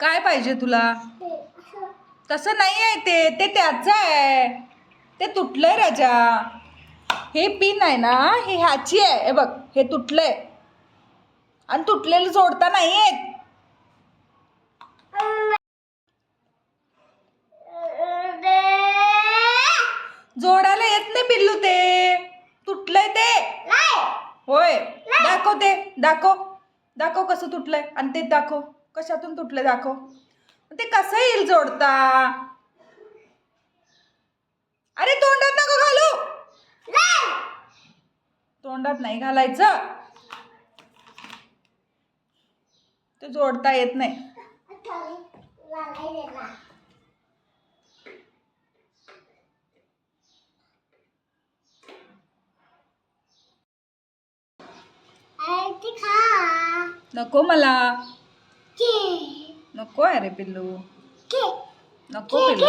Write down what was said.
काय पाहिजे तुला? तसं नाही आहे ते. ते त्याचं आहे. ते तुटलंय राजा. हे पिन आहे ना हे ह्याची आहे. हे बघ हे तुटलंय. आणि तुटलेलं जोडता नाही येत जोडायला येत नाही पिल्लू ते. तुटलंय ते. होय. दाखव ते. दाखव. दाखव कसं तुटलंय. आणि ते दाखव. कशातून तुटलंय दाखव. ते कसं येईल जोडता? अरे तोंडात नको घालू. तोंडात नाही घालायचं. ते जोडता येत नाही. नको मला. नको आहे रे पिल्लू नको पिल्लू